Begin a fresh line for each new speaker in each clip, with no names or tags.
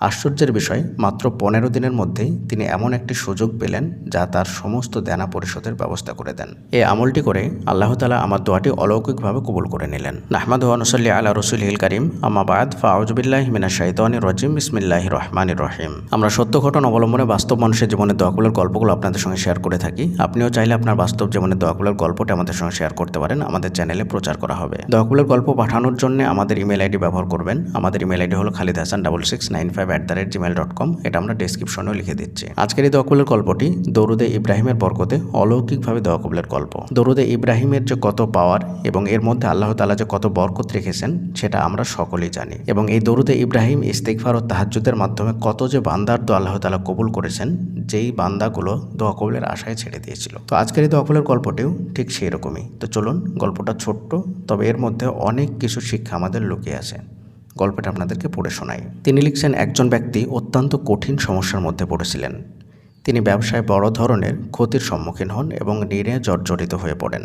আশ্চর্যের বিষয়, মাত্র পনেরো দিনের মধ্যেই তিনি এমন একটি সুযোগ পেলেন যা তার সমস্ত দেনা পরিশোধের ব্যবস্থা করে দেন। এই আমলটি করে আল্লাহ তালা আমার দোয়াটি অলৌকিকভাবে কবুল করে নিলেন। নাহমাদ অনুসল্লি আল্লাহ রসুল হিল করিম। আমাবাদ ফাউজবিল্লাহ মিনা শাহিদানি রজিম। ইসমিল্লাহ রহমান রহিম। আমরা সত্য ঘটনা অবলম্বনে বাস্তব মানুষের জীবনের দোয়াগুলোর গল্পগুলো আপনাদের সঙ্গে শেয়ার করে থাকি। আপনিও চাইলে আপনার বাস্তব জীবনের দোয়াগুলোর গল্পটি আমাদের সঙ্গে শেয়ার করতে পারেন। আমাদের চ্যানেলে প্রচার করা হবে। দোয়াগুলোর গল্প পাঠানোর জন্য আমাদের ইমেল আইডি ব্যবহার করবেন। আমাদের ইমেল আইডি হলো Khalid Hasan double six nine five at the rate Gmail dot com এটা আমরা ডেসক্রিপশনেও লিখে দিচ্ছি। আজকের এই দোয়াকুলের গল্পটি দরুদে ইব্রাহিমের বরকতে অলৌকিকভাবে দোয়াকুলের গল্প। দরুদে ইব্রাহিমের যে কত পাওয়ার এবং এর মধ্যে আল্লাহ তালা যে কত বরকত রেখেছেন, সেটা আমরা সকলেই জানি। এবং এই দৌরুদে ইব্রাহিম ইস্তেকফার ও তাহাজ্জুদের মাধ্যমে কত যে বান্দার দোয়া আল্লাহ তালা কবুল করেছেন, যেই বান্দাগুলো দোয়া কবুলের আশায় ছেড়ে দিয়েছিল। তো আজকের এই দোয়াকুলের গল্পটিও ঠিক সেই রকমই তো চলুন গল্পটা ছোট্ট, তবে এর মধ্যে অনেক কিছু শিক্ষা আমাদের লুকিয়ে আছে। গল্পটা আপনাদেরকে পড়ে শোনাই। তিনি লিখছেন, একজন ব্যক্তি অত্যন্ত কঠিন সমস্যার মধ্যে পড়েছিলেন। তিনি ব্যবসায় বড় ধরনের ক্ষতির সম্মুখীন হন এবং নিরে জর্জরিত হয়ে পড়েন।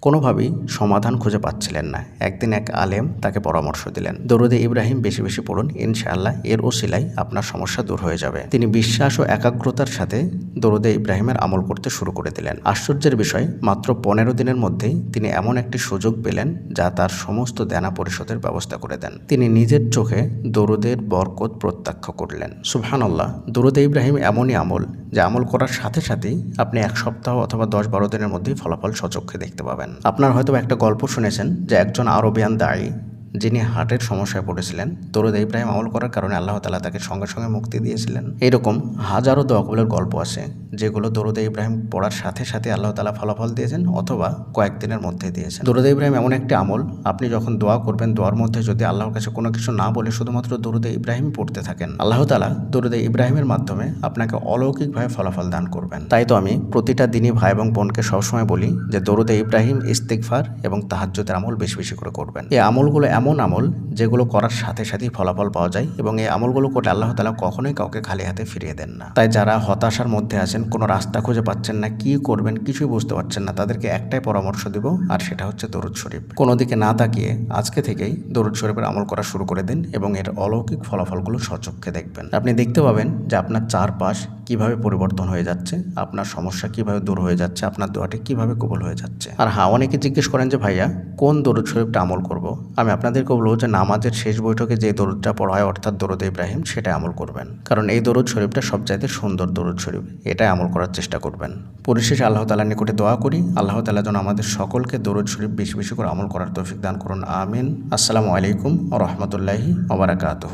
কোনোভাবেই সমাধান খুঁজে পাচ্ছিলেন না। একদিন এক আলেম তাকে পরামর্শ দিলেন, দরুদে ইব্রাহিম বেশি বেশি পড়ুন, ইনশাআল্লাহ এর ও ওসিলাই আপনার সমস্যা দূর হয়ে যাবে। তিনি বিশ্বাস ও একাগ্রতার সাথে দরুদে ইব্রাহিমের আমল করতে শুরু করে দিলেন। আশ্চর্যের বিষয়, মাত্র পনেরো দিনের মধ্যেই তিনি এমন একটি সুযোগ পেলেন যা তার সমস্ত দেনা পরিশোধের ব্যবস্থা করে দেন। তিনি নিজের চোখে দরুদের বরকত প্রত্যাখ্য করলেন। সুবহানাল্লাহ, দরুদে ইব্রাহিম এমনই আমল যে আমল করার সাথে সাথেই আপনি এক সপ্তাহ অথবা দশ বারো দিনের মধ্যেই ফলাফল সচক্ষে দেখতে পাবেন। আপনার হয়তো একটা গল্প শুনেছেন যে একজন আরবিয়ান দায়ী যিনি হার্টের সমস্যায় পড়েছিলেন তরুদ ইব্রাহিম আমল করার কারণে আল্লাহ তালা তাকে সঙ্গে সঙ্গে মুক্তি দিয়েছিলেন। এরকম হাজারো দোয়াকবুলের গল্প আছে। যেগুলো দরুদ ইব্রাহিম পড়ার সাথে সাথে আল্লাহ তালা ফলাফল দিয়েছেন অথবা কয়েকদিনের মধ্যে দিয়েছেন। দরুদ ইব্রাহিম এমন একটি আমল, আপনি যখন দোয়া করবেন, দোয়ার মধ্যে যদি আল্লাহর কাছে কোনো কিছু না বলে শুধুমাত্র দরুদে ইব্রাহিম পড়তে থাকেন, আল্লাহ তালা দরুদে ইব্রাহিমের মাধ্যমে আপনাকে অলৌকিকভাবে ফলাফল দান করবেন। তাই তো আমি প্রতিটা দিনই ভাই এবং বোনকে সবসময় বলি যে দরুদে ইব্রাহিম ইস্তেকফার এবং তাহাজ্যতের আমল বেশি বেশি করে করবেন। এই আমলগুলো এমন আমল যেগুলো করার সাথে সাথেই ফলাফল পাওয়া যায় এবং এই আমলগুলো করে আল্লাহ তালা কখনোই কাউকে খালি হাতে ফিরিয়ে দেন না। তাই যারা হতাশার মধ্যে আছেন কোনো রাস্তা খুঁজে পাচ্ছেন না, কি করবেন কিছুই বুঝতে পারছেন না। তাদেরকে একটাই পরামর্শ দেব, আর সেটা হচ্ছে দরুদ শরীফ। কোনো দিকে না তাকিয়ে আজকে থেকেই দরুদ শরীফের আমল করা শুরু করে দিন এবং এর অলৌকিক ফলাফলগুলো সচক্ষে দেখবেন। আপনি দেখতে পাবেন যে আপনার চারপাশ কীভাবে পরিবর্তন হয়ে যাচ্ছে, আপনার সমস্যা কীভাবে দূর হয়ে যাচ্ছে, আপনার দোয়াটি কীভাবে কবল হয়ে যাচ্ছে। আর হ্যাঁ অনেকে জিজ্ঞেস করেন যে, ভাইয়া, কোন দরুদ শরীফটা আমল করব? আমি আপনাদেরকে বলব যে, নামাজের শেষ বৈঠকে যে দরুদটা পড়া হয়, অর্থাৎ দরুদ ইব্রাহিম সেটা আমল করবেন। কারণ এই দরুদ শরীফটা সবচাইতে সুন্দর দরুদ শরীফ, এটাই আমল করার চেষ্টা করবেন। পরিশেষে আল্লাহ তালার নিকটে দোয়া করি, আল্লাহ তালা যেন আমাদের সকলকে দরুদ শরীফ বেশি বেশি করে আমল করার তৌফিক দান করুন, আমিন। আসসালামু আলাইকুম ও রহমতুল্লাহি ওবরাকাতহ